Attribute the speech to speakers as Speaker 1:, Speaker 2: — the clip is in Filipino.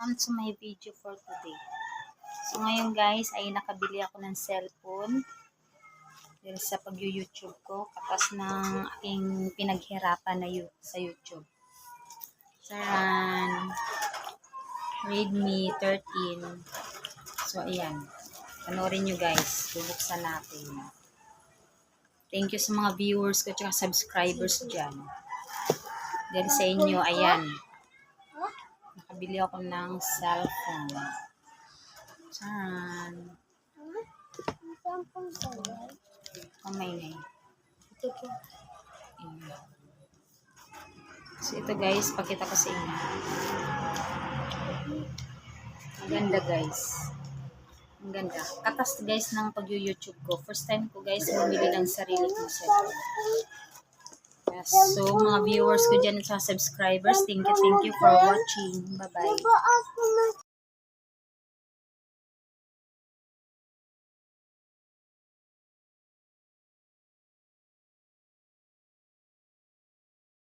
Speaker 1: welcome to my video for today. So ngayon guys ay nakabili ako ng cellphone dahil sa pag-YouTube ko kapas ng aking pinaghirapan na yu- sa YouTube. Saran Redmi 13. So ayan. Panoorin nyo guys. Bubuksan natin. Thank you sa mga viewers ko at subscribers dyan. Dahil sa inyo, ayan. Nakabili ako ng cellphone. Saan? Kamay na eh. Ayan. So ito guys, pakita ko sa inyo. Ang ganda guys. Ang ganda. Katas guys ng pag-YouTube ko. First time ko guys bumili ng sarili kong cellphone. So mga viewers ko dyan sa subscribers, thank you, thank you for watching. Bye-bye.